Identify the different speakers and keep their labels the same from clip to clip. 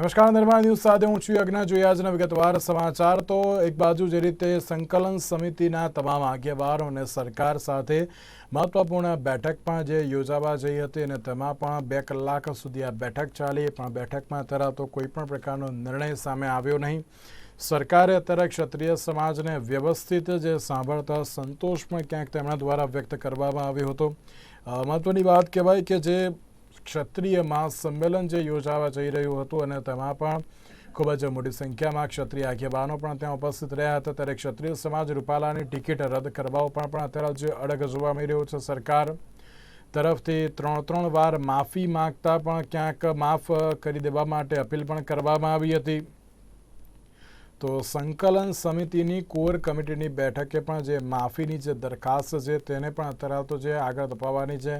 Speaker 1: નમસ્કાર, નિર્માણ ન્યૂઝ સાથે હું છું યજ્ઞ. જોઈએ આજના વિગતવાર સમાચાર. તો એક બાજુ જે રીતે સંકલન સમિતિના તમામ આગેવાનો અને સરકાર સાથે મહત્વપૂર્ણ બેઠક પણ જે યોજાવા જઈ હતી અને તેમાં પણ બે કલાક સુધી આ બેઠક ચાલી. પણ બેઠકમાં અત્યારે તો કોઈ પણ પ્રકારનો નિર્ણય સામે આવ્યો નહીં. સરકારે અત્યારે ક્ષત્રિય સમાજને વ્યવસ્થિત જે સાંભળતા સંતોષ પણ ક્યાંક તેમના દ્વારા વ્યક્ત કરવામાં આવ્યો હતો. મહત્વની વાત કહેવાય કે જે ક્ષત્રિય મહાસંમેલન જે યોજાવા જઈ રહ્યું હતું અને તેમાં પણ ખૂબ જ મોટી સંખ્યામાં ક્ષત્રિય આગેવાનો પણ ત્યાં ઉપસ્થિત રહ્યા હતા. ત્યારે ક્ષત્રિય સમાજ રૂપાલાની ટિકિટ રદ કરવા ઉપર પણ અત્યારે જે અડગ જોવા મળી રહ્યો છે. સરકાર તરફથી ત્રણ ત્રણ વાર માફી માગતા પણ ક્યાંક માફ કરી દેવા માટે અપીલ પણ કરવામાં આવી હતી. તો સંકલન સમિતિની કોર કમિટીની બેઠકે પણ જે માફીની જે દરખાસ્ત છે તેને પણ અત્યારે તો જે આગળ ધપાવવાની છે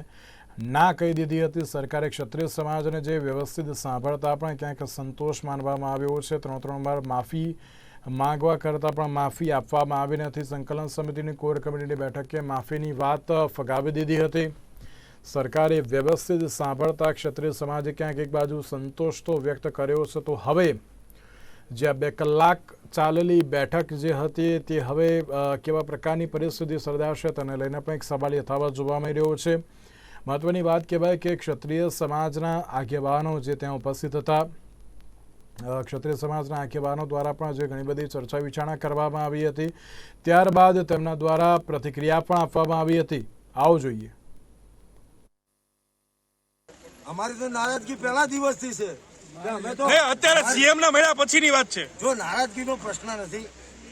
Speaker 1: ના કહી દીધી હતી સરકારે ક્ષત્રિય સમાજને જે વ્યવસ્થિત સાંભળતા પણ ક્યાંક સંતોષ માનવામાં આવ્યો છે. ત્રણ ત્રણ વાર માફી માંગવા કરતાં પણ માફી આપવામાં આવી નથી. સંકલન સમિતિની કોર કમિટીની બેઠકે માફીની વાત ફગાવી દીધી હતી. સરકારે વ્યવસ્થિત સાંભળતા ક્ષત્રિય સમાજે ક્યાંક એક બાજુ સંતોષ તો વ્યક્ત કર્યો છે. તો હવે જે બે કલાક ચાલેલી બેઠક જે હતી તે હવે કેવા પ્રકારની પરિસ્થિતિ સર્જાશે તેને લઈને પણ એક સવાલ યથાવત જોવા મળી રહ્યો છે. મહત્વની વાત કહેવાય કે ક્ષત્રિય સમાજના આગેવાનો જે ત્યાં ઉપસ્થિત હતા ક્ષત્રિય સમાજના આગેવાનો દ્વારા પણ જે ઘણી બધી ચર્ચા વિચારણા કરવામાં આવી હતી. ત્યારબાદ તેમના દ્વારા પ્રતિક્રિયા પણ આપવામાં આવી હતી. આવો જોઈએ.
Speaker 2: અમારી તો નારાજગી પહેલા દિવસથી છે.
Speaker 3: અત્યારે સીએમ ના મળ્યા પછીની વાત છે.
Speaker 2: જો નારાજગીનો પ્રશ્ન નથી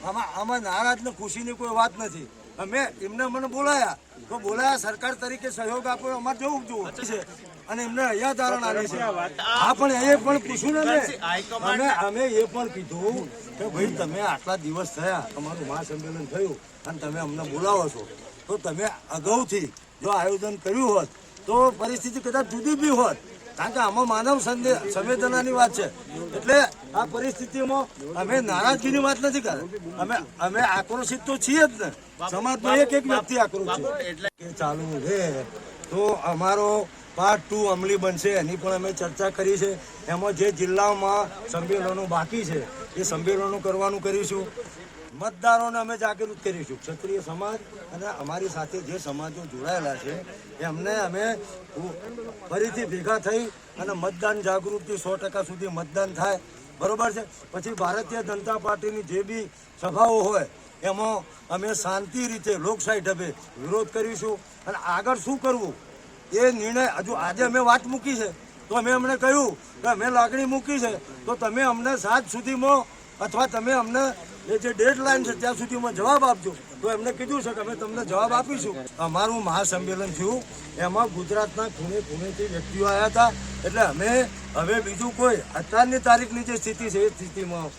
Speaker 2: આમાં આમાં નારાજ ને ખુશીની કોઈ વાત નથી. અમે એમને મને બોલાયા. તો બોલાયા સરકાર તરીકે સહયોગ આપ્યો અમારે જવું જોવું છે. અને એમને અહીંયા ધારણ આવે છે. હા, પણ એ પણ પૂછ્યું ને. અમે. અમે એ પણ કીધું કે ભાઈ, તમે આટલા દિવસ થયા, તમારું મહાસંમેલન થયું અને તમે અમને બોલાવો છો. તો તમે અગાઉથી જો આયોજન કર્યું હોત, તો પરિસ્થિતિ કદાચ જુદી બી હોત. કારણ કે આમાં માનવ સંવેદનાની વાત છે. એટલે આ પરિસ્થિતિમાં અમે નારાજગીની વાત નથી કરતા અમે અમે આક્રોશિત તો છીએ જ ને. સમાજમાં એક એક વ્યક્તિ આક્રોશ છે. ચાલુ છે. તો અમારો પાર્ટ ટુ અમલી બનશે. એની પણ અમે ચર્ચા કરી છે. એમાં જે જિલ્લાઓમાં સંમેલનો બાકી છે, એ સંમેલનો કરવાનું કરીશું. મતદારોને અમે જાગૃત કરીશું ક્ષત્રિય સમાજ અને અમારી સાથે જે સમાજો જોડાયેલા છે એમને અમે ફરીથી ભેગા થઈ અને મતદાન જાગૃતિ સો ટકા સુધી મતદાન થાય. બરોબર છે? પછી ભારતીય જનતા પાર્ટીની જે બી સભાઓ હોય, એમાં અમે શાંતિ રીતે લોકશાહી ઢબે વિરોધ કરીશું. અને આગળ શું કરવું? એ નિર્ણય હજુ આજે અમે વાત મૂકી છે. તો અમે અમને કહ્યું કે અમે લાગણી મૂકી છે. તો તમે અમને સાત સુધીમાં અથવા તમે અમને એ જે ડેડલાઈન છે ત્યાં સુધીમાં જવાબ આપજો. તો એમને કીધું છે કે અમે તમને જવાબ આપીશું. અમારું મહાસંમેલન થયું. એમાં ગુજરાતના ખૂણે ખૂણેથી વ્યક્તિઓ આવ્યા હતા. એટલે અમે હવે બીજું કોઈ, અત્યારની તારીખની જે સ્થિતિ છે એ સ્થિતિમાં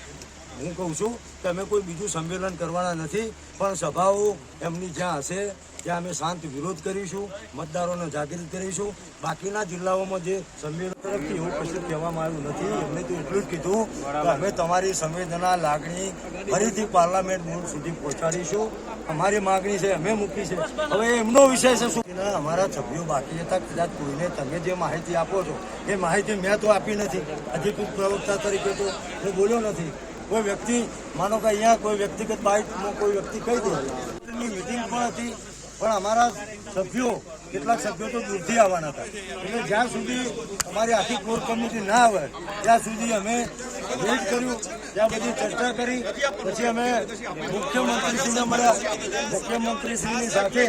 Speaker 2: હું કહું છું કે અમે કોઈ બીજું સંમેલન કરવાના નથી, પણ સભાઓ એમની જ્યાં હશે, ત્યાં અમે શાંત વિરોધ કરીશું, મતદારોને જાગૃત કરીશું. બાકીના જિલ્લાઓમાં જે સંમેલન તરફથી એવું કશું કહેવામાં આવ્યું નથી, એમને તો એટલું જ કીધું કે અમે તમારી સંવેદના, લાગણી ફરીથી પાર્લામેન્ટ મૂળ સુધી પહોંચાડીશું. અમારી માગણી છે, અમે મૂકી છે. હવે એમનો વિષય છે શું? અમારા સભ્યો બાકી હતા, કદાચ કોઈને તમે જે માહિતી આપો છો, એ માહિતી મેં તો આપી નથી. અધિકૃત પ્રવક્તા તરીકે તો હું બોલ્યો નથી. કોઈ વ્યક્તિ, માનો કે અહીંયા કોઈ વ્યક્તિગત બાઇટમાં કોઈ વ્યક્તિ કહી દે મિટિંગ પણ હતી. પણ અમારા સભ્યો, કેટલાક સભ્યો તો દૂરથી આવવાના હતા. એટલે જ્યાં સુધી અમારી આખી કોર કમિટી ના આવે, ત્યાં સુધી અમે વેઇટ કર્યું, ત્યાં બધી ચર્ચા કરી. પછી અમે મુખ્યમંત્રીશ્રીને મળ્યા. મુખ્યમંત્રીશ્રીની સાથે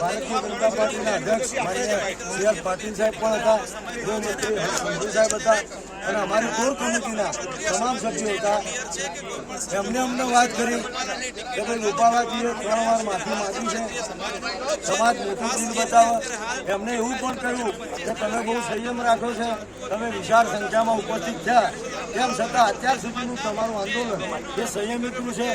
Speaker 2: ભારતીય જનતા પાર્ટીના અધ્યક્ષ માન્ય પાટીલ સાહેબ પણ હતા. ગૃહમંત્રી સાહેબ હતા. અને અમારી કોર કમિટીના તમામ સભ્યો હતા. એમને અમને વાત કરી કે ભાઈ રૂપાલાજીએ ત્રણ વાર માફી માંગી છે. સમાજ મોટું દિલ બતાવો. એમને એવું પણ કહ્યું કે તમે બહુ સંયમ રાખો છો. તમે વિશાળ સંખ્યામાં ઉપસ્થિત થયા. તેમ છતાં અત્યાર સુધીનું તમારું આંદોલન એ સંયમિતનું છે,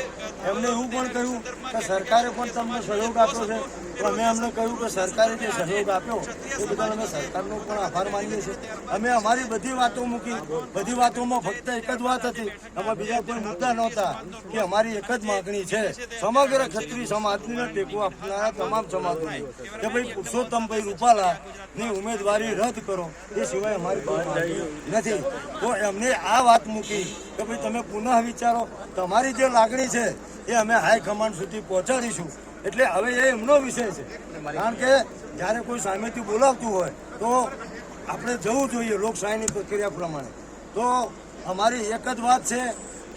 Speaker 2: એમને એવું પણ કહ્યું કે સરકારે પણ તમને સહયોગ આપ્યો છે. તો અમે અમને કહ્યું કે સરકારે જે સહયોગ આપ્યો, એ બદલ અમે સરકારનો પણ આભાર માનીએ છીએ. અમે અમારી બધી વાતો મૂકી, બધી વાતોમાં ફક્ત એક જ વાત હતી. એમાં બીજા કોઈ મુદ્દા નહોતા કે અમારી એક જ માગણી છે. સમગ્ર ખત્રી સમાજને ટેકો આપનારા તમામ સમાજોને કે ભાઈ પુરુષોત્તમભાઈ રૂપાલા ની ઉમેદવારી રદ કરો. એ સિવાય અમારી કોઈ નથી. તો એમને આ વાત મૂકી કે ભાઈ તમે પુનઃ વિચારો. તમારી જે લાગણી છે, એ અમે હાઈકમાન્ડ સુધી પહોંચાડીશું. એટલે હવે એ એમનો વિષય છે. કારણ કે જ્યારે કોઈ સામેથી બોલાવતું હોય તો આપણે જવું જોઈએ લોકશાહીની પ્રક્રિયા પ્રમાણે. તો અમારી એક જ વાત છે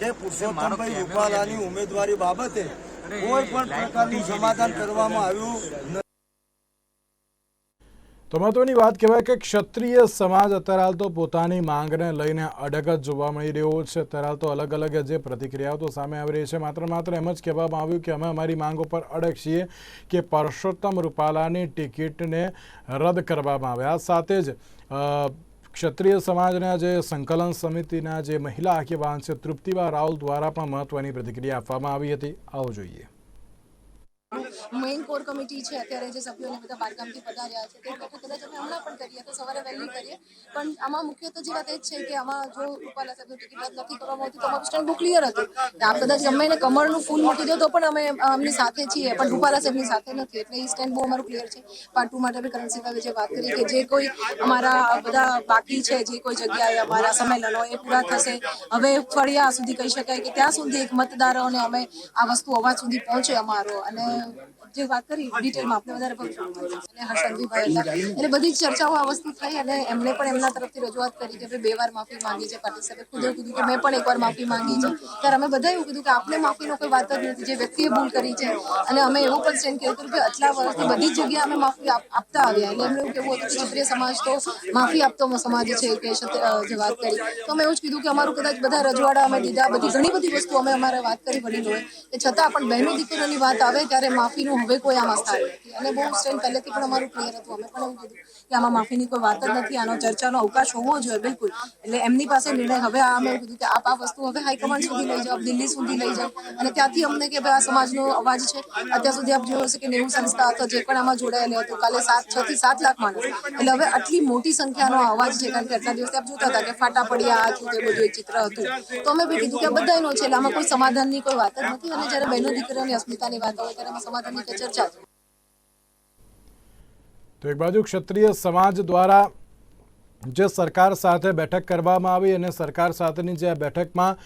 Speaker 2: કે પુરુષોત્તમભાઈ રૂપાલાની ઉમેદવારી બાબતે કોઈ પણ પ્રકારનું સમાધાન કરવામાં આવ્યું નથી.
Speaker 1: તો મહત્વની વાત કહેવાય કે ક્ષત્રિય સમાજ અત્યારે હાલ તો પોતાની માંગને લઈને અડગ જ જોવા મળી રહ્યો છે. અત્યારે હાલ તો અલગ અલગ જે પ્રતિક્રિયાઓ તો સામે આવી રહી છે. માત્ર માત્ર એમ જ કહેવામાં આવ્યું કે અમે અમારી માંગ ઉપર અડગ છીએ કે પરસોત્તમ રૂપાલાની ટિકિટને રદ કરવામાં આવે. આ સાથે જ ક્ષત્રિય સમાજના જે સંકલન સમિતિના જે મહિલા આગેવાન છે તૃપ્તિબા રાવલ દ્વારા પણ મહત્વની પ્રતિક્રિયા આપવામાં આવી હતી. આવો જોઈએ.
Speaker 4: મેઇન કોર કમિટી છે અત્યારે જે સભ્યોને બધા બારગામથી પધાર્યા છે, તે બેઠક કદાચ અમે હમણાં પણ કરીએ, તો સવારે વહેલી કરીએ. પણ આમાં મુખ્ય તો જે વાત એ જ છે કે આમાં જો રૂપાલા સાહેબની ટિકિટ રદ નથી કરવામાં આવતી, તો અમારું સ્ટેન્ડ બહુ ક્લિયર હતું. આપ કદાચ ગમે એને કમળનું ફૂલ મૂકી દો, તો પણ અમે, અમની સાથે છીએ, પણ રૂપાલા સાહેબની સાથે નથી, એટલે એ સ્ટેન્ડ બહુ અમારું ક્લિયર છે. પાર્ટ ટુ માટે બી કરણ સિંહભાઈ જે વાત કરી કે જે કોઈ અમારા બધા બાકી છે, જે કોઈ જગ્યાએ અમારા સંમેલનો એ પૂરા થશે. હવે ફળિયા સુધી કહી શકાય કે ત્યાં સુધી એક મતદારોને અમે આ વસ્તુ અવાજ સુધી પહોંચે અમારો. અને Chao. જે વાત કરી ડિટેલમાં આપણે વધારે પણ અને હર્ષદભાઈ હતા. એટલે બધી ચર્ચાઓ આ વસ્તુ થઈ અને એમણે પણ એમના તરફથી રજૂઆત કરી કે ભાઈ બે વાર માફી માંગી છે પાટીલ સાહેબે ખુદે કીધું કે મેં પણ એકવાર માફી માંગી છે. ત્યારે અમે બધા એવું કીધું કે આપણે માફીનો કોઈ વાત જ નથી. જે વ્યક્તિએ ભૂલ કરી છે અને અમે એવું પણ સ્ટેન્ડ કર્યું હતું કે આટલા વર્ષથી બધી જગ્યાએ અમે માફી આપ- આપતા આવ્યા. એટલે એવું કેવું હતું કે ક્ષત્રિય સમાજ તો માફી આપતો સમાજ છે કે જે વાત કરી. તો અમે એવું જ કીધું કે અમારું કદાચ બધા રજવાડા અમે દીધા બધી ઘણી બધી વસ્તુ અમે અમારે વાત કરી વડીલોએ. કે છતાં પણ બહેનો દીકરીઓની વાત આવે ત્યારે માફીનું હવે કોઈ આમાં સ્થાન નથી. અને બહુ સ્ટેન્ડ પહેલેથી પણ અમારું ક્લિયર હતું. અમે પણ એવું કીધું કે આમાં માફીની કોઈ વાત જ નથી, આનો ચર્ચાનો અવકાશ હોવો જોઈએ, બિલકુલ. એટલે એમની પાસે નિર્ણય હવે આ અમે કીધું કે આપ આ વસ્તુ હવે હાઈકમાન્ડ સુધી લઈ જાઓ દિલ્હી સુધી લઈ જાઓ. અને ત્યાંથી અમને કે ભાઈ આ સમાજનો અવાજ છે. અત્યાર સુધી આપ જોયું હશે કે નેવું સંસ્થા અથવા જે પણ આમાં જોડાયેલી હતું, કાલે સાત, છ થી સાત લાખ માણસ. એટલે હવે આટલી મોટી સંખ્યાનો અવાજ છે, કારણ કે આટલા દિવસથી આપ જોતા હતા કે ફાટા પડ્યા, આ હતું તે બધું ચિત્ર હતું. તો અમે બી કીધું કે બધાનો છે, એટલે આમાં કોઈ સમાધાનની કોઈ વાત જ નથી. અને જ્યારે બહેનો દીકરીઓની અસ્મિતાની વાત હોય, ત્યારે સમાધાનની કોઈ ચર્ચા.
Speaker 1: તો એક બાજુ ક્ષત્રિય સમાજ દ્વારા જે સરકાર સાથે બેઠક કરવામાં આવી અને સરકાર સાથેની જે આ બેઠકમાં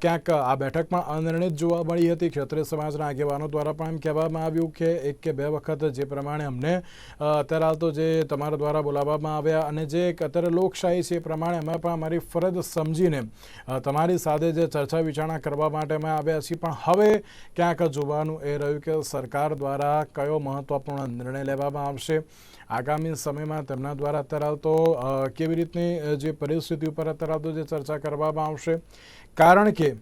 Speaker 1: ક્યાંક આ બેઠકમાં અનિર્ણિત જોવા મળી હતી, ક્ષત્રિય સમાજના આગેવાનો દ્વારા પણ એમ કહેવામાં આવ્યું કે એક કે બે વખત જે પ્રમાણે અમને અત્યારે હાલ તો જે તમારા દ્વારા બોલાવવામાં આવ્યા અને જે એક અત્યારે લોકશાહી છે એ પ્રમાણે અમે પણ અમારી ફરજ સમજીને તમારી સાથે જે ચર્ચા વિચારણા કરવા માટે અમે આવ્યા છીએ. પણ હવે ક્યાંક જોવાનું એ રહ્યું કે સરકાર દ્વારા કયો મહત્ત્વપૂર્ણ નિર્ણય લેવામાં આવશે. આગામી સમયમાં તેમના દ્વારા અત્યારે હાલ તો કેવી રીતની જે પરિસ્થિતિ ઉપર અત્યારે જે ચર્ચા કરવામાં આવશે? કારણ કે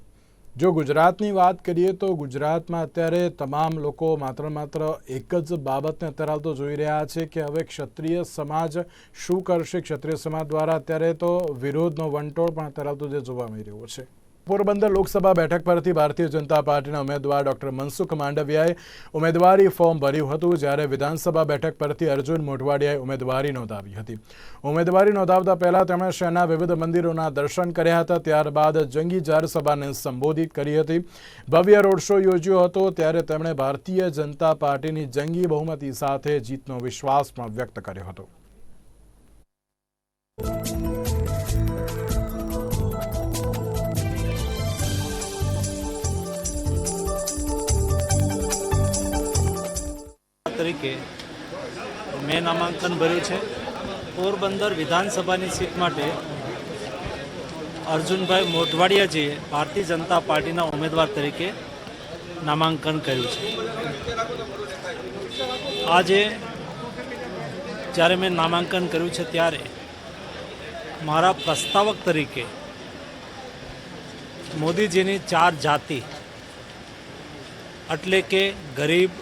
Speaker 1: જો ગુજરાતની વાત કરીએ તો ગુજરાતમાં અત્યારે તમામ લોકો માત્ર માત્ર એક જ બાબતને અત્યારે તો જોઈ રહ્યા છે કે હવે ક્ષત્રિય સમાજ શું કરશે? ક્ષત્રિય સમાજ દ્વારા અત્યારે તો વિરોધનો વંટોળ પણ અત્યારે તો જે જોવા મળી રહ્યો છે. પોરબંદર લોકસભા બેઠક પરથી ભારતીય જનતા પાર્ટીના ઉમેદવાર ડોક્ટર મનસુખ માંડવિયાએ ઉમેદવારી ફોર્મ ભર્યું હતું જ્યારે વિધાનસભા બેઠક પરથી અર્જુન મોઢવાડિયાએ ઉમેદવારી નોંધાવી હતી. ઉમેદવારી નોંધાવતા પહેલા તેમણે શહેરના વિવિધ મંદિરોના દર્શન કર્યા હતા. ત્યારબાદ જંગી જાહેરસભાને સંબોધિત કરી હતી. ભવ્ય રોડ શો યોજ્યો હતો. ત્યારે તેમણે ભારતીય જનતા પાર્ટીની જંગી બહુમતી સાથે જીતનો વિશ્વાસ પણ વ્યક્ત કર્યો હતો.
Speaker 5: તરીકે મેં નામાંકન ભર્યું છે. પોરબંદર વિધાનસભાની સીટ માટે અર્જુનભાઈ મોઢવાડિયાજીએ ભારતીય જનતા પાર્ટીના ઉમેદવાર તરીકે નામાંકન કર્યું છે. આજે જ્યારે મેં નામાંકન કર્યું છે ત્યારે મારા પ્રસ્તાવક તરીકે મોદીજીની ચાર જાતિ, એટલે કે ગરીબ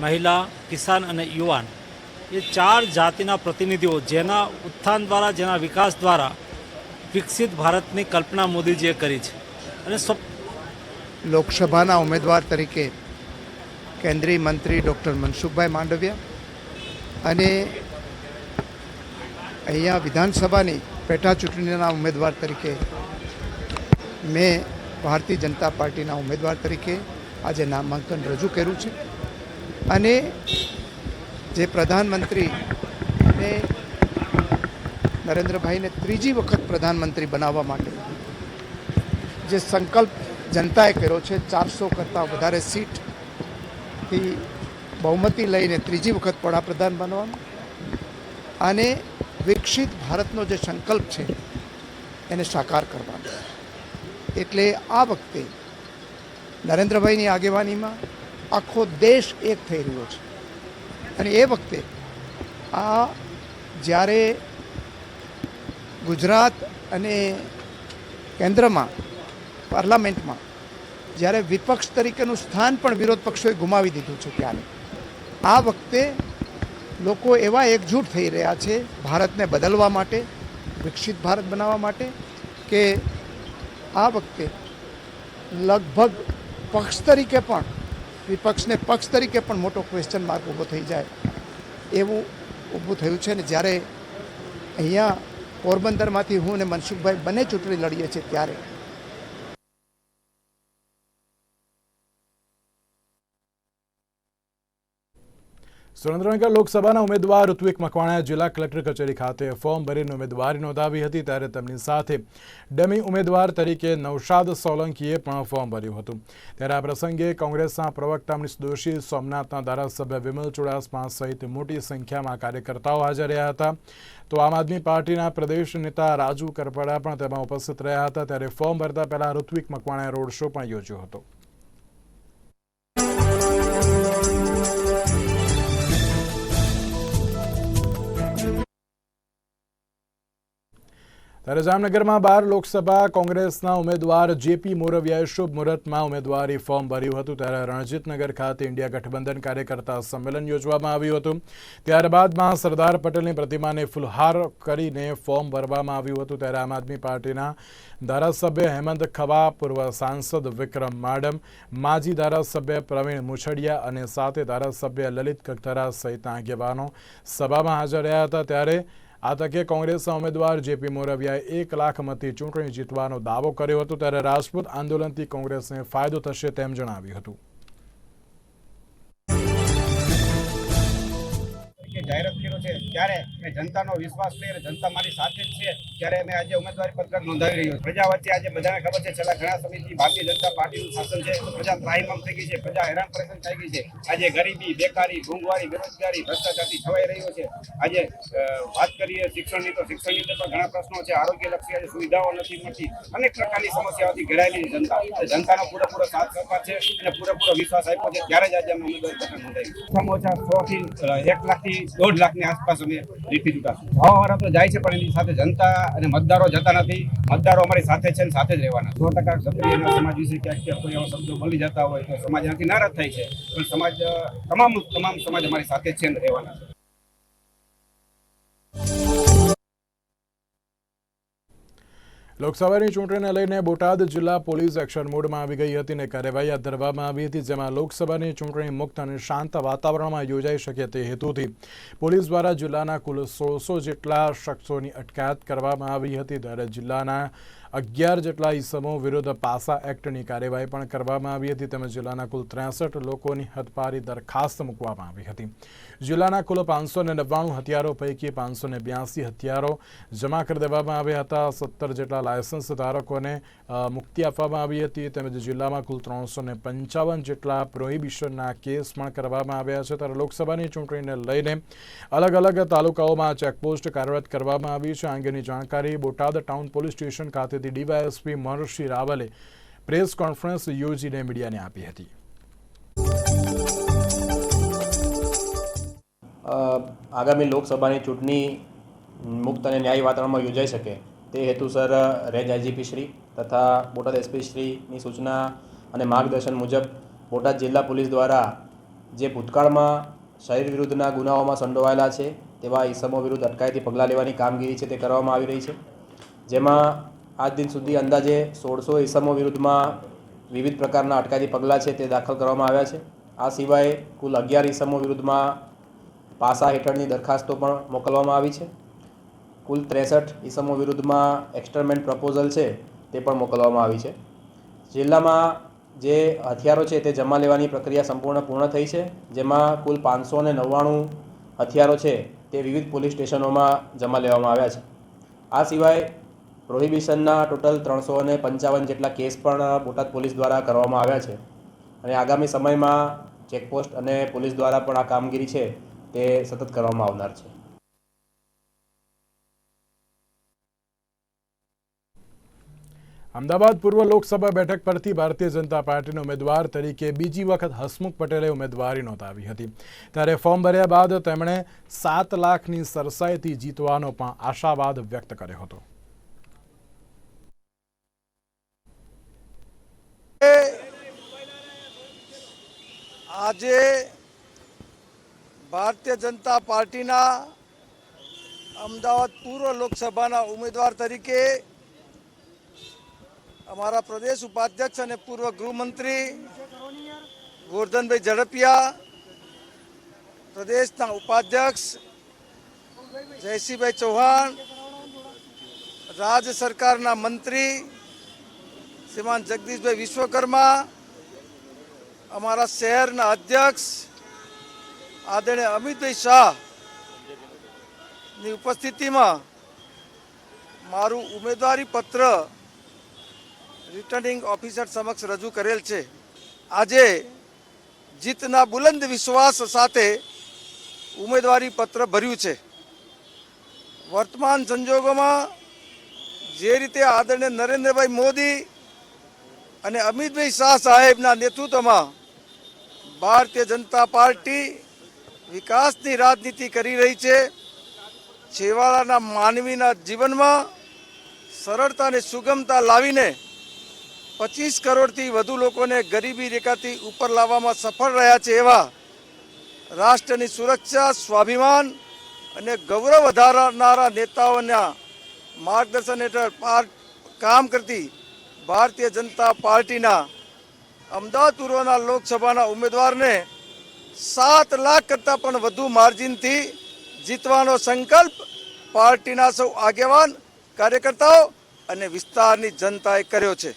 Speaker 5: મહિલા, કિસાન અને યુવાન. એ ચાર જાતિના પ્રતિનિધિઓ જેના ઉત્થાન દ્વારા, જેના વિકાસ દ્વારા વિકસિત ભારતની કલ્પના મોદીજીએ કરી છે. અને
Speaker 6: લોકસભાના ઉમેદવાર તરીકે
Speaker 7: કેન્દ્રીય મંત્રી ડૉક્ટર મનસુખભાઈ માંડવિયા અને અહીંયા વિધાનસભાની પેટા ચૂંટણીના ઉમેદવાર તરીકે મેં ભારતીય જનતા પાર્ટીના ઉમેદવાર તરીકે આજે નામાંકન રજૂ કર્યું છે. અને જે પ્રધાનમંત્રી ને નરેન્દ્રભાઈને ત્રીજી વખત પ્રધાનમંત્રી બનાવવા માટે જે સંકલ્પ જનતાએ કર્યો છે, ચારસો કરતાં વધારે સીટથી બહુમતી લઈને ત્રીજી વખત વડાપ્રધાન બનવાનું અને વિકસિત ભારતનો જે સંકલ્પ છે એને સાકાર કરવાનો. એટલે આ વખતે નરેન્દ્રભાઈની આગેવાનીમાં આખો દેશ એક થઈ રહ્યો છે. અને એ વખતે આ જ્યારે ગુજરાત અને કેન્દ્રમાં, પાર્લામેન્ટમાં જ્યારે વિપક્ષ તરીકેનું સ્થાન પણ વિરોધ પક્ષોએ ગુમાવી દીધું છે ત્યારે, આ વખતે લોકો એવા એકજૂટ થઈ રહ્યા છે ભારતને બદલવા માટે, વિકસિત ભારત બનાવવા માટે કે આ વખતે લગભગ પક્ષ તરીકે પણ વિપક્ષને પક્ષ તરીકે પણ મોટો ક્વેશ્ચન માર્ક ઊભો થઈ જાય એવું ઊભું થયું છે ને જ્યારે અહીંયા પોરબંદરમાંથી હું અને મનસુખભાઈ બંને ચૂંટણી લડીએ છીએ ત્યારે
Speaker 1: સુરેન્દ્રનગર લોકસભાના ઉમેદવાર ઋત્વિક મકવાણાએ જિલ્લા કલેક્ટર કચેરી ખાતે ફોર્મ ભરીને ઉમેદવારી નોંધાવી હતી ત્યારે તેમની સાથે ડમી ઉમેદવાર તરીકે નૌશાદ સોલંકીએ પણ ફોર્મ ભર્યું હતું. ત્યારે આ પ્રસંગે કોંગ્રેસના પ્રવક્તા મનીષ દોશી, સોમનાથના ધારાસભ્ય વિમલ ચુડાસમા સહિત મોટી સંખ્યામાં કાર્યકર્તાઓ હાજર રહ્યા હતા. તો આમ આદમી પાર્ટીના પ્રદેશ નેતા રાજુ કરપડા પણ તેમાં ઉપસ્થિત રહ્યા હતા. ત્યારે ફોર્મ ભરતા પહેલા ઋત્વિક મકવાણાએ રોડ શો પણ યોજ્યો હતો. ત્યારે જામનગરમાં બાર લોકસભા કોંગ્રેસના ઉમેદવાર જેપી મોરવિયાએ શુભ મુહૂર્તમાં ઉમેદવારી ફોર્મ ભર્યું હતું. ત્યારે રણજીતનગર ખાતે ઇન્ડિયા ગઠબંધન કાર્યકર્તા સંમેલન યોજવામાં આવ્યું હતું. ત્યારબાદમાં સરદાર પટેલની પ્રતિમાને ફુલહાર કરીને ફોર્મ ભરવામાં આવ્યું હતું. ત્યારે આમ આદમી પાર્ટીના ધારાસભ્ય હેમંત ખવા, પૂર્વ સાંસદ વિક્રમ માડમ, માજી ધારાસભ્ય પ્રવીણ મુછડિયા અને સાથે ધારાસભ્ય લલિત કગથરા સહિતના આગેવાનો સભામાં હાજર રહ્યા હતા. ત્યારે આ તકે કોંગ્રેસના ઉમેદવાર જેપી મોરવિયાએ એક લાખ મતથી ચૂંટણી જીતવાનો દાવો કર્યો હતો ત્યારે રાજપૂત આંદોલનથી કોંગ્રેસને ફાયદો થશે તેમ જણાવ્યું હતું.
Speaker 8: તરીકે જાહેરાત કર્યો છે. ત્યારે મેં જનતાનો વિશ્વાસ લઈ અને જનતા મારી સાથે જ છે. ત્યારે મેં આજે ઉમેદવારી પત્રક નોંધાવી રહ્યો છું. પ્રજા વચ્ચે આજે બધાને ખબર છે, છેલ્લા ઘણા સમયથી ભારતીય જનતા પાર્ટીનું શાસન છે. પ્રજા ત્રાહિમામ થઈ ગઈ છે. પ્રજા હેરાન પરેશાન થઈ ગઈ છે. આજે ગરીબી, બેકારી મોંઘવારી બેરોજગારી, ભ્રષ્ટાચારથી છવાઈ રહ્યો છે. આજે વાત કરીએ શિક્ષણની, તો શિક્ષણની અંદર પણ ઘણા પ્રશ્નો છે. આરોગ્ય લક્ષી આજે સુવિધાઓ નથી મળતી. અનેક પ્રકારની સમસ્યાઓથી ઘેરાયેલી જનતા. જનતાનો પૂરેપૂરો સાથ સહકાર છે અને પૂરેપૂરો વિશ્વાસ આપ્યો છે. ત્યારે જ આજે અમે ઉમેદવારી પત્રક નોંધાવી ઓછામાં ઓછા સો થી એક લાખ થી દોઢ લાખની આસપાસ અમે જીતી ચૂકાશું જવાવાળા તો જાય છે, પણ એની સાથે જનતા અને મતદારો જતા નથી. મતદારો અમારી સાથે છે સાથે જ રહેવાના. સો ટકા ક્ષત્રિય સમાજ વિશે ક્યાંક ક્યાંક કોઈ એવા શબ્દો મળી જતા હોય તો સમાજ એનાથી નારાજ થાય છે. પણ સમાજ તમામ તમામ સમાજ અમારી સાથે છે અને રહેવાના છે.
Speaker 1: લોકસભાની ચૂંટણીને લઈને બોટાદ જિલ્લા પોલીસ એક્શન મોડમાં આવી ગઈ હતી અને કાર્યવાહી હાથ ધરવામાં આવી હતી, જેમાં લોકસભાની ચૂંટણી મુક્ત અને શાંત વાતાવરણમાં યોજાઈ શકે તે હેતુથી પોલીસ દ્વારા જિલ્લાના કુલ સોળસો જેટલા શખ્સોની અટકાયત કરવામાં આવી હતી. ત્યારે જિલ્લાના અગિયાર જેટલા ઈસમો વિરુદ્ધ પાસા એક્ટની કાર્યવાહી પણ કરવામાં આવી હતી. તેમજ જિલ્લાના કુલ ત્રેસઠ લોકોની હદપારી દરખાસ્ત મૂકવામાં આવી હતી. જિલ્લાના કુલ પાંચસો ને નવ્વાણું હથિયારો પૈકી પાંચસો ને બ્યાસી હથિયારો જમા કરી દેવામાં આવ્યા હતા. સત્તર જેટલા લાયસન્સ ધારકોને મુક્તિ આપવામાં આવી હતી તેમજ જિલ્લામાં કુલ ત્રણસો ને પંચાવન જેટલા પ્રોહિબિશનના કેસ પણ કરવામાં આવ્યા છે. ત્યારે લોકસભાની ચૂંટણીને લઈને અલગ અલગ તાલુકાઓમાં ચેકપોસ્ટ કાર્યરત કરવામાં આવી છે. આ અંગેની જાણકારી બોટાદ ટાઉન પોલીસ સ્ટેશન ખાતેથી ડીવાયએસપી મહર્ષિ રાવલે પ્રેસ કોન્ફરન્સ યોજીને મીડિયાને આપી હતી.
Speaker 9: આગામી લોકસભાની ચૂંટણી મુક્ત અને ન્યાયી વાતાવરણમાં યોજાઈ શકે તે હેતુસર રેન્જ આઈજીપી શ્રી તથા બોટાદ એસપી શ્રીની સૂચના અને માર્ગદર્શન મુજબ બોટાદ જિલ્લા પોલીસ દ્વારા જે ભૂતકાળમાં શરીર વિરુદ્ધના ગુનાઓમાં સંડોવાયેલા છે તેવા ઈસમો વિરુદ્ધ અટકાયતી પગલાં લેવાની કામગીરી છે તે કરવામાં આવી રહી છે. જેમાં આજ દિન સુધી અંદાજે સોળસો ઈસમો વિરુદ્ધમાં વિવિધ પ્રકારના અટકાયતી પગલાં છે તે દાખલ કરવામાં આવ્યા છે. આ સિવાય કુલ અગિયાર ઈસમો વિરુદ્ધમાં પાસા હેઠળની દરખાસ્તો પણ મોકલવામાં આવી છે. કુલ ત્રેસઠ ઇસમો વિરુદ્ધમાં એક્સટરમેન્ટ પ્રપોઝલ છે તે પણ મોકલવામાં આવી છે. જિલ્લામાં જે હથિયારો છે તે જમા લેવાની પ્રક્રિયા સંપૂર્ણ પૂર્ણ થઈ છે, જેમાં કુલ પાંચસો ને નવ્વાણું હથિયારો છે તે વિવિધ પોલીસ સ્ટેશનોમાં જમા લેવામાં આવ્યા છે. આ સિવાય પ્રોહિબિશનના ટોટલ ત્રણસો ને પંચાવન જેટલા કેસ પણ બોટાદ પોલીસ દ્વારા કરવામાં આવ્યા છે. અને આગામી સમયમાં ચેકપોસ્ટ અને પોલીસ દ્વારા પણ આ કામગીરી છે તે સતત કરવામાં આવનાર છે.
Speaker 1: અમદાવાદ પૂર્વ લોકસભા બેઠક પરથી ભારતીય જનતા પાર્ટીના ઉમેદવાર તરીકે બીજી વખત હસમુખ પટેલે ઉમેદવારી નોંધાવી હતી. ત્યારે ફોર્મ ભર્યા બાદ તેમણે સાત લાખની સરસાઈથી જીતવાનો પણ આશાવાદ વ્યક્ત કર્યો હતો.
Speaker 6: આજે ભારતીય જનતા પાર્ટીના અમદાવાદ પૂર્વ લોકસભાના ઉમેદવાર તરીકે અમારા પ્રદેશ ઉપાધ્યક્ષ અને પૂર્વ ગૃહમંત્રી ગોરધનભાઈ ઝડપિયા, પ્રદેશના ઉપાધ્યક્ષ જયસિંહભાઈ ચૌહાણ રાજ્ય સરકારના મંત્રી શ્રીમાન જગદીશભાઈ વિશ્વકર્મા, અમારા શહેરના અધ્યક્ષ આદરણીય અમિતભાઈ શાહની ઉપસ્થિતિમાં મારું ઉમેદવારી પત્ર રિટર્નિંગ ઓફિસર સમક્ષ રજૂ કરેલ છે. આજે જીતના બુલંદ વિશ્વાસ સાથે ઉમેદવારી પત્ર ભર્યું છે. વર્તમાન સંજોગોમાં જે રીતે આદરણીય નરેન્દ્રભાઈ મોદી અને અમિતભાઈ શાહ સાહેબના નેતૃત્વમાં ભારતીય જનતા પાર્ટી વિકાસની રાજનીતિ કરી રહી છે. છેવાડાના માનવીના જીવનમાં સરળતા અને સુગમતા લાવીને પચીસ કરોડથી વધુ લોકોને ગરીબી રેખાથી ઉપર લાવવામાં સફળ રહ્યા છે એવા રાષ્ટ્રની સુરક્ષા, સ્વાભિમાન અને ગૌરવ વધારનારા નેતાઓના માર્ગદર્શન હેઠળ કામ કરતી ભારતીય જનતા પાર્ટીના અમદાવાદ પૂર્વના લોકસભાના ઉમેદવારને સાત લાખ કરતાં પણ વધુ માર્જિનથી જીતવાનો સંકલ્પ પાર્ટીના સૌ આગેવાન કાર્યકર્તાઓ અને વિસ્તારની જનતાએ કર્યો છે.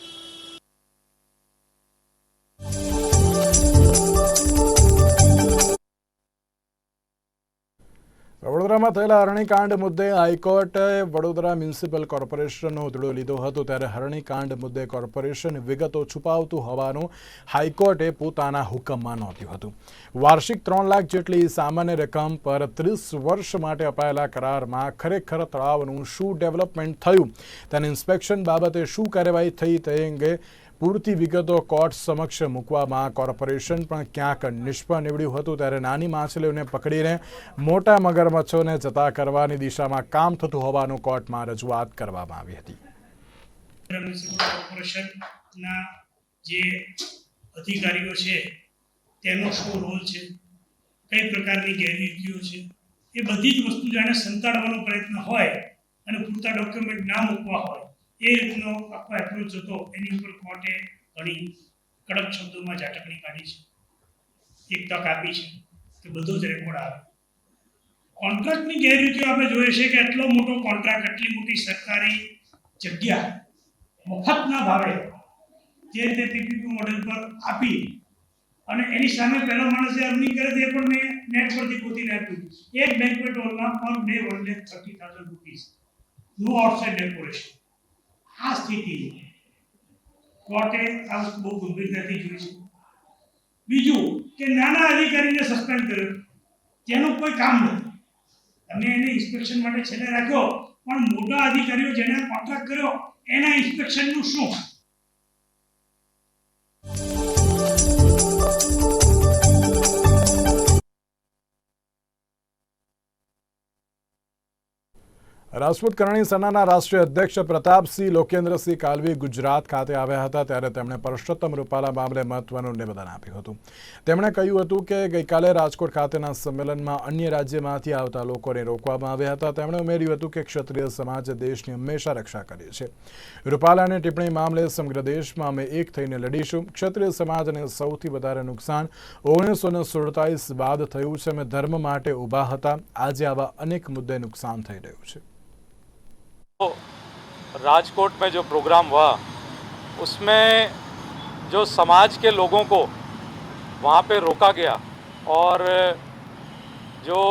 Speaker 1: વડોદરામાં થયેલા હરણીકાંડ મુદ્દે હાઈકોર્ટે વડોદરા મ્યુનિસિપલ કોર્પોરેશનનો ઉધડો લીધો હતો ત્યારે હરણીકાંડ મુદ્દે કોર્પોરેશન વિગતો છુપાવતું હોવાનું હાઈકોર્ટે પોતાના હુકમમાં નોંધ્યું હતું. વાર્ષિક ત્રણ લાખ જેટલી સામાન્ય રકમ પર ત્રીસ વર્ષ માટે અપાયેલા કરારમાં ખરેખર તળાવનું શું ડેવલપમેન્ટ થયું? તેની ઇન્સ્પેક્શન બાબતે શું કાર્યવાહી થઈ તે અંગે પૂરતી વિગતો કોર્ટ સમક્ષ મૂકવામાં કોર્પોરેશન પણ ક્યાંક નિષ્ફળ નીવડ્યું હતું ત્યારે નાની માછલીઓને પકડીને મોટા મગરમચ્છોને જતા કરવાની દિશામાં કામ થતું હોવાનું કોર્ટમાં રજૂઆત કરવામાં આવી હતી.
Speaker 3: જે અધિકારીઓ છે, તેનો શું રોલ છે, કઈ પ્રકારની ગેરરીતિઓ છે, એ બધી જ વસ્તુ જાણે સંતાડવાનો પ્રયત્ન હોય અને પૂરતા ડોક્યુમેન્ટ ના મૂકવા હોય એ રીતનો આખો એપ્રોચ હતો. એની ઉપર કોર્ટે ઘણી કડક શબ્દોમાં ઝાટકણી કાઢી છે. એક તક આપી છે કે બધો જ રેકોર્ડ આવે. કોન્ટ્રાક્ટની ગેરરીતિઓ આપણે જોઈએ છે કે એટલો મોટો કોન્ટ્રાક્ટ એટલી મોટી સરકારી જગ્યા મફતના ભાવે જે રીતે પીપીપી મોડેલ પર આપી અને એની સામે પહેલો માણસ જે અર્નિંગ કરે તે પણ મેં નેટ પરથી ગોતીને આપ્યું. એક બેન્કવેટ હોલમાં per day one lakh thirty thousand rupees નો આઉટસાઇડ ડેકોરેશન આ સ્થિતિ કોર્ટે આ વસ્તુ બહુ ગંભીરતાથી જોઈ છે. બીજું કે નાના અધિકારીને સસ્પેન્ડ કર્યો. તેનું કોઈ કામ નથી. તમે એને ઇન્સ્પેક્શન માટે છેલ્લે રાખ્યો, પણ મોટા અધિકારીઓ જેને કોન્ટ્રાક્ટ કર્યો, એના ઇન્સ્પેક્શનનું શું?
Speaker 1: રાજપૂત કરણી સેનાના રાષ્ટ્રીય અધ્યક્ષ પ્રતાપસિંહ લોકેન્દ્રસિંહ કાલવી ગુજરાત ખાતે આવ્યા હતા ત્યારે તેમણે પરસોત્તમ રૂપાલા મામલે મહત્વનું નિવેદન આપ્યું હતું. તેમણે કહ્યું હતું કે ગઈકાલે રાજકોટ ખાતેના સંમેલનમાં અન્ય રાજ્યમાંથી આવતા લોકોને રોકવામાં આવ્યા હતા. તેમણે ઉમેર્યું હતું કે ક્ષત્રિય સમાજે દેશની હંમેશા રક્ષા કરી છે. રૂપાલાની ટિપ્પણી મામલે સમગ્ર દેશમાં અમે એક થઈને લડીશું. ક્ષત્રિય સમાજને સૌથી વધારે નુકસાન ઓગણીસો ને સુડતાલીસ બાદ થયું છે. અમે ધર્મ માટે ઊભા હતા. આજે આવા અનેક મુદ્દે નુકસાન થઈ રહ્યું છે.
Speaker 10: राजकोट में जो प्रोग्राम हुआ, उसमें जो समाज के लोगों को वहाँ पे रोका गया और जो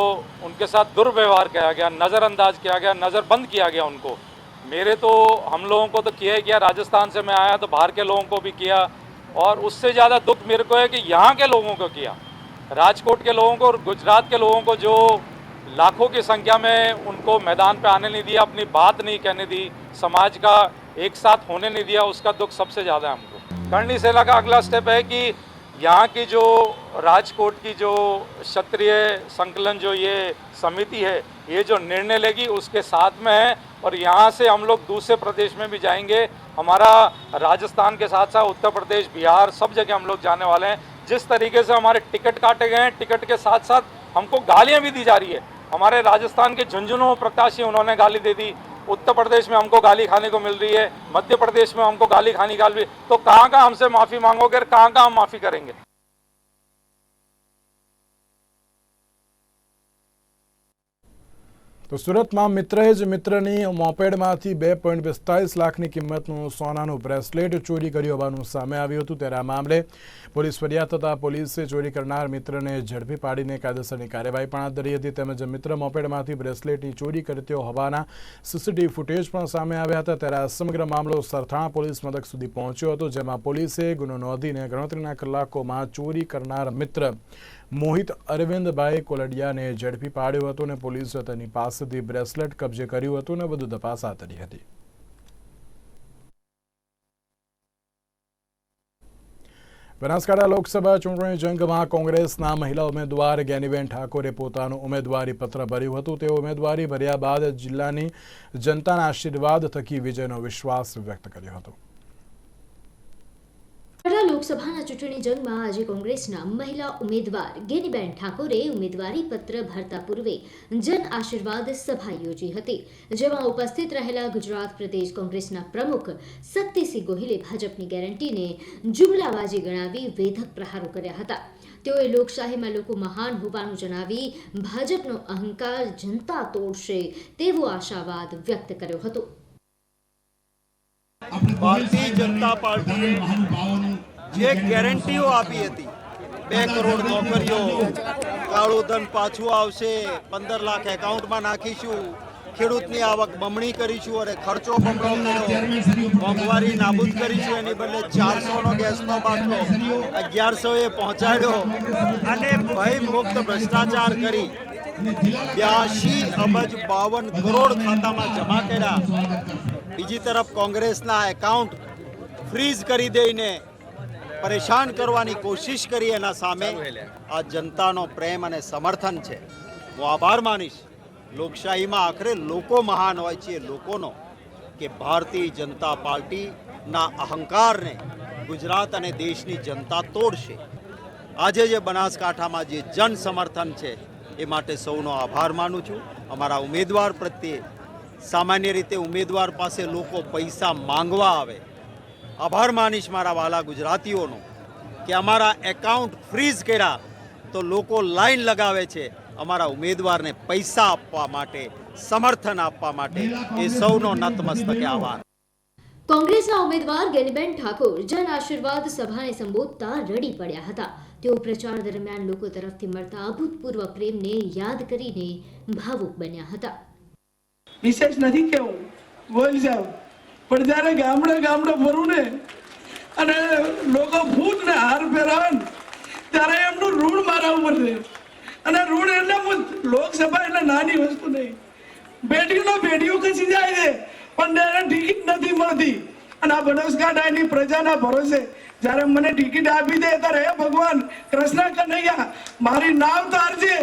Speaker 10: उनके साथ दुर्व्यवहार किया गया, नज़रअंदाज किया गया, नज़रबंद किया गया उनको। मेरे तो हम लोगों को तो किया ही किया, राजस्थान से मैं आया तो बाहर के लोगों को भी किया और उससे ज़्यादा दुख मेरे को है कि यहाँ के लोगों को किया। राजकोट के लोगों को और गुजरात के लोगों को जो लाखों की संख्या में उनको मैदान पे आने नहीं दिया, अपनी बात नहीं कहने दी, समाज का एक साथ होने नहीं दिया, उसका दुख सबसे ज़्यादा है हमको। करणी सेना का अगला स्टेप है कि यहाँ की जो राजकोट की जो क्षत्रिय संकलन जो ये समिति है, ये जो निर्णय लेगी उसके साथ में है और यहाँ से हम लोग दूसरे प्रदेश में भी जाएँगे। हमारा राजस्थान के साथ साथ उत्तर प्रदेश, बिहार सब जगह हम लोग जाने वाले हैं। जिस तरीके से हमारे टिकट काटे गए हैं, टिकट के साथ साथ हमको गालियाँ भी दी जा रही है। हमारे राजस्थान के झुंझुनू प्रत्याशी उन्होंने गाली दे दी। उत्तर प्रदेश में हमको गाली खाने को मिल रही है। मध्य प्रदेश में हमको गाली खाने गाली तो कहाँ कहाँ हमसे माफ़ी मांगोगे और कहाँ कहाँ हम माफ़ी करेंगे?
Speaker 1: તો સુરતમાં મિત્રએ જ મિત્રની મોપેડમાંથી બે પોઈન્ટ પિસ્તાલીસ લાખની કિંમતનું સોનાનું બ્રેસલેટ ચોરી કર્યું હોવાનું સામે આવ્યું હતું ત્યારે આ મામલે પોલીસ ફરિયાદ થતાં પોલીસે ચોરી કરનાર મિત્રને ઝડપી પાડીને કાયદેસરની કાર્યવાહી પણ હાથ ધરી હતી તેમજ મિત્ર મોપેડમાંથી બ્રેસલેટની ચોરી કરતો હોવાના સીસીટીવી ફૂટેજ પણ સામે આવ્યા હતા ત્યારે આ સમગ્ર મામલો સરથાણા પોલીસ મથક સુધી પહોંચ્યો હતો, જેમાં પોલીસે ગુનો નોંધીને ગણતરીના કલાકોમાં ચોરી કરનાર મિત્ર મોહિત અરવિંદભાઈ કોલડિયાને ઝડપી પાડ્યો હતો અને પોલીસે તેની પાસેથી બ્રેસલેટ કબજે કર્યું હતું અને વધુ તપાસ હાથ ધરી હતી. બનાસકાંઠા લોકસભા ચૂંટણી જંગમાં કોંગ્રેસના મહિલા ઉમેદવાર જ્ઞાનીબેન ઠાકોરે પોતાનું ઉમેદવારી પત્ર ભર્યું હતું. તેઓ ઉમેદવારી ભર્યા બાદ જિલ્લાની જનતાના આશીર્વાદ થકી વિજયનો વિશ્વાસ વ્યક્ત કર્યો હતો.
Speaker 11: વડોદરા લોકસભાના ચૂંટણી જંગમાં આજે કોંગ્રેસના મહિલા ઉમેદવાર ગેનીબેન ઠાકોરે ઉમેદવારી પત્ર ભરતા પૂર્વે જન આશીર્વાદ સભા યોજી હતી, જેમાં ઉપસ્થિત રહેલા ગુજરાત પ્રદેશ કોંગ્રેસના પ્રમુખ શક્તિસિંહ ગોહિલે ભાજપની ગેરંટીને જુમલાબાજી ગણાવી વેધક પ્રહારો કર્યા હતા. તેઓએ લોકશાહીમાં લોકો મહાન હોવાનું જણાવી ભાજપનો અહંકાર જનતા તોડશે તેવો આશાવાદ વ્યક્ત કર્યો હતો.
Speaker 12: ભારતીય જનતા પાર્ટીએ જે ગેરંટીઓ આપી હતી બે કરોડ નોકરીઓ કાળું ધન પાછું આવશે પંદર લાખ એકાઉન્ટમાં નાખીશું ખેડૂતની આવક બમણી કરીશું અને ખર્ચો બમણો કર્યો. મોંઘવારી નાબૂદ કરીશું એની બદલે ચારસોનો ગેસનો બાટલો અગિયારસો એ પહોંચાડ્યો. અને ભયમુક્ત ભ્રષ્ટાચાર કરી. બ્યાસી અબજ બાવન કરોડ ખાતામાં જમા કર્યા. બીજી તરફ કોંગ્રેસના એકાઉન્ટ ફ્રીઝ કરી દઈને પરેશાન કરવાની કોશિશ કરી એના સામે આ જનતાનો પ્રેમ અને સમર્થન છે. હું આભાર માનીશ. લોકશાહીમાં આખરે લોકો મહાન હોય છે. લોકોનો કે ભારતીય જનતા પાર્ટીના અહંકારને ગુજરાત અને દેશની જનતા તોડશે. આજે જે બનાસકાંઠામાં જે જન સમર્થન છે, એ માટે સૌનો આભાર માનું છું. અમારા ઉમેદવાર પ્રત્યે સામાન્ય રીતે ઉમેદવાર પાસે લોકો પૈસા માંગવા આવે. આભાર માનીશ મારા વાલા ગુજરાતીઓનો કે અમારા એકાઉન્ટ ફ્રીઝ કર્યા તો લોકો લાઈન લગાવે છે અમારા ઉમેદવારને પૈસા આપવા માટે, સમર્થન આપવા માટે. એ સૌનો નતમસ્તકે આભાર.
Speaker 11: કોંગ્રેસના ઉમેદવાર ગેનીબેન ઠાકોર જન આશીર્વાદ સભાને સંબોધતા રડી પડ્યા હતા. તેઓ પ્રચાર દરમિયાન લોકો તરફથી મળતા અભૂતપૂર્વ પ્રેમને યાદ કરીને ભાવુક બન્યા હતા.
Speaker 13: વિશેષ નથી કેવું બોલી જાવ પણ જ્યારે ગામડે ગામડે ફરું ને, અને લોકો ભૂત ને હાર પહેરાવે ને, ત્યારે એમનું ઋણ મારા ઉપર છે અને ઋણ એટલે લોકસભા એટલે નાની વસ્તુ નહીં. બેટીનો બેટીઓ ખસી જાય છે, પણ એને ટિકિટ નથી મળતી. અને આ બનાસકાંઠાની પ્રજાના ભરોસે જ્યારે મને ટિકિટ આપી દે ત્યારે હે ભગવાન, કૃષ્ણ કનૈયા, મારી નામ તારજે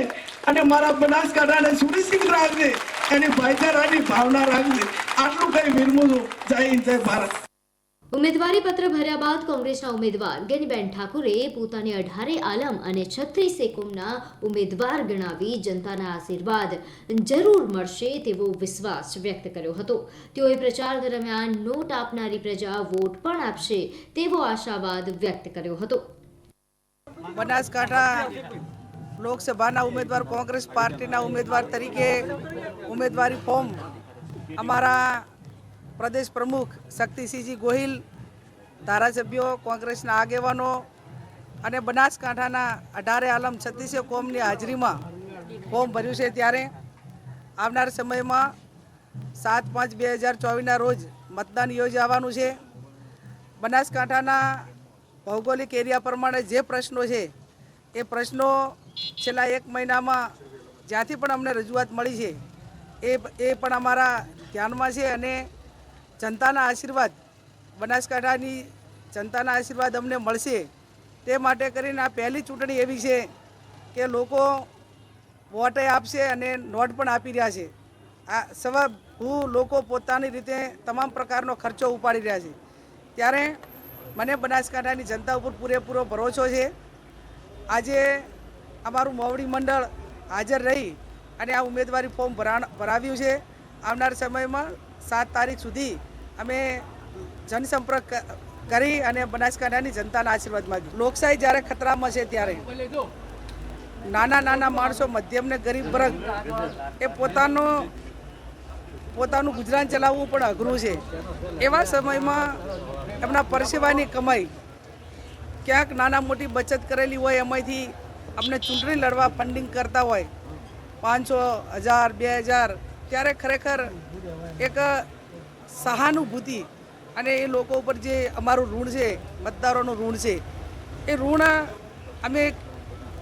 Speaker 13: અને મારા બનાસકાંઠાને સુનિશ્ચિત રાખજે એની ભાઈચારાની ભાવના રાખજે. આટલું કઈ વિરમું છું. જય હિન્દ, જય ભારત.
Speaker 11: ઉમેદવારી પત્ર ભર્યા બાદ કોંગ્રેસના ઉમેદવાર ગેનીબેન ઠાકુરે પોતાને અઢારે આલમ અને છત્રીસ એકમના ઉમેદવાર ગણાવી જનતાના આશીર્વાદ જરૂર મળશે તેવો વિશ્વાસ વ્યક્ત કર્યો હતો. તેઓએ પ્રચાર દરમિયાન નોટ આપનારી પ્રજા વોટ પણ આપશે તેવો આશાવાદ વ્યક્ત કર્યો હતો.
Speaker 14: બનાસકાંઠા લોકસભાના ઉમેદવાર, કોંગ્રેસ પાર્ટીના ઉમેદવાર તરીકે ઉમેદવારી ફોર્મ અમારા પ્રદેશ પ્રમુખ શક્તિસિંહજી ગોહિલ, ધારાસભ્યો, કોંગ્રેસના આગેવાનો અને બનાસકાંઠાના અઢારે આલમ છત્તીસે કોમની હાજરીમાં કોમ ભર્યું છે ત્યારે આવનાર સમયમાં સાત પાંચ બે હજાર ચોવીસના રોજ મતદાન યોજાવાનું છે. બનાસકાંઠાના ભૌગોલિક એરિયા પ્રમાણે જે પ્રશ્નો છે, એ પ્રશ્નો છેલ્લા એક મહિનામાં જ્યાંથી પણ અમને રજૂઆત મળી છે, એ એ પણ અમારા ધ્યાનમાં છે અને જનતાના આશીર્વાદ, બનાસકાંઠાની જનતાના આશીર્વાદ અમને મળશે. તે માટે કરીને આ પહેલી ચૂંટણી એવી છે કે લોકો વોટે આપશે અને નોટ પણ આપી રહ્યા છે. આ સવા હું લોકો પોતાની રીતે તમામ પ્રકારનો ખર્ચો ઉપાડી રહ્યા છે. ત્યારે મને બનાસકાંઠાની જનતા ઉપર પૂરેપૂરો ભરોસો છે. આજે અમારું મોવડી મંડળ હાજર રહી અને આ ઉમેદવારી ફોર્મ ભરાણ, ભરાવ્યું છે. આવનાર સમયમાં સાત તારીખ સુધી અમે જનસંપર્ક કરી અને બનાસકાંઠાની જનતાના આશીર્વાદ માગ્યું લોકશાહી જ્યારે ખતરામાં છે ત્યારે નાના નાના માણસો મધ્યમ ને ગરીબ વર્ગ એ પોતાનો, પોતાનું ગુજરાન ચલાવવું પણ અઘરું છે. એવા સમયમાં એમના પરસેવાની કમાઈ ક્યાંક નાના મોટી બચત કરેલી હોય એમાંથી અમને ચૂંટણી લડવા ફંડિંગ કરતા હોય પાંચસો હજાર, બે હજાર, ત્યારે ખરેખર એક સહાનુભૂતિ અને એ લોકો ઉપર જે અમારું ઋણ છે, મતદારોનું ઋણ છે, એ ઋણ અમે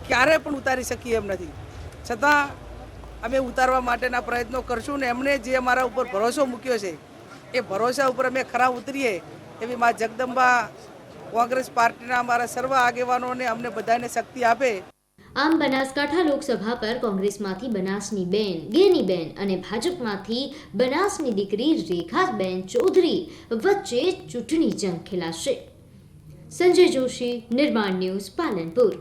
Speaker 14: ક્યારે પણ ઉતારી શકીએ એમ નથી. છતાં અમે ઉતારવા માટેના પ્રયત્નો કરશું ને એમણે જે અમારા ઉપર ભરોસો મૂક્યો છે, એ ભરોસા ઉપર અમે ખરા ઉતરીએ એવી મા જગદંબા કોંગ્રેસ પાર્ટીના અમારા સર્વ આગેવાનોને અમને બધાને શક્તિ આપે.
Speaker 11: આમ બનાસકાંઠા લોકસભા પર કોંગ્રેસમાંથી બનાસની બેન ગેનીબેન અને ભાજપમાંથી બનાસની દીકરી રેખાબેન ચૌધરી વચ્ચે ચૂંટણી જંગ ખેલાશે. સંજય જોશી, નિર્માણ ન્યૂઝ પાલનપુર.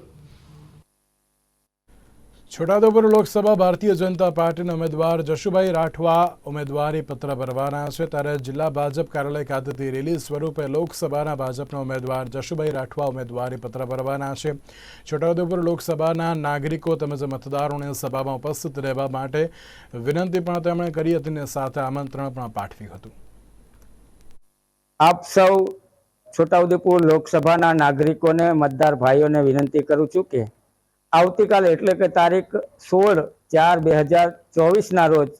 Speaker 1: છોટાઉદેપુર લોકસભા ભારતીય જનતા પાર્ટીના ઉમેદવાર જશુભાઈ રાઠવા ઉમેદવારી પત્ર ભરવાના છે. ત્યારે જિલ્લા ભાજપ કાર્યાલય ખાતેથી રેલી સ્વરૂપે લોકસભાના ભાજપના ઉમેદવાર જશુભાઈ રાઠવા ઉમેદવારી પત્ર ભરવાના છે. છોટાઉદેપુર લોકસભાના નાગરિકો તેમજ મતદારોને સભામાં ઉપસ્થિત રહેવા માટે વિનંતી પણ તેમણે કરી હતી અને સાથે આમંત્રણ પણ પાઠવ્યું હતું.
Speaker 15: આપ સૌ છોટાઉદેપુર લોકસભાના નાગરિકોને, મતદાર ભાઈઓને વિનંતી કરું છું કે આવતીકાલે એટલે કે તારીખ સોળ ચાર બે હજાર ચોવીસના રોજ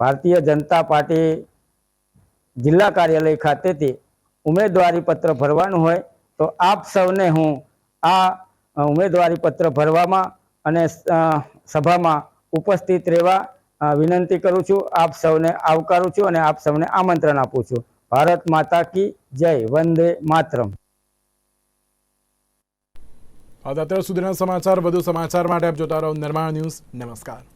Speaker 15: ભારતીય જનતા પાર્ટી જિલ્લા કાર્યાલય ખાતેથી ઉમેદવારી પત્ર ભરવાનું હોય તો આપ સૌને હું આ ઉમેદવારી પત્ર ભરવામાં અને સભામાં ઉપસ્થિત રહેવા વિનંતી કરું છું. આપ સૌને આવકારું છું અને આપ સૌને આમંત્રણ આપું છું. ભારત માતા કી જય. વંદે માતરમ.
Speaker 1: અત્યાર સુધીના સમાચાર વધુ સમાચાર માટે આપ જોતા રહો નિર્માણ ન્યૂઝ. નમસ્કાર.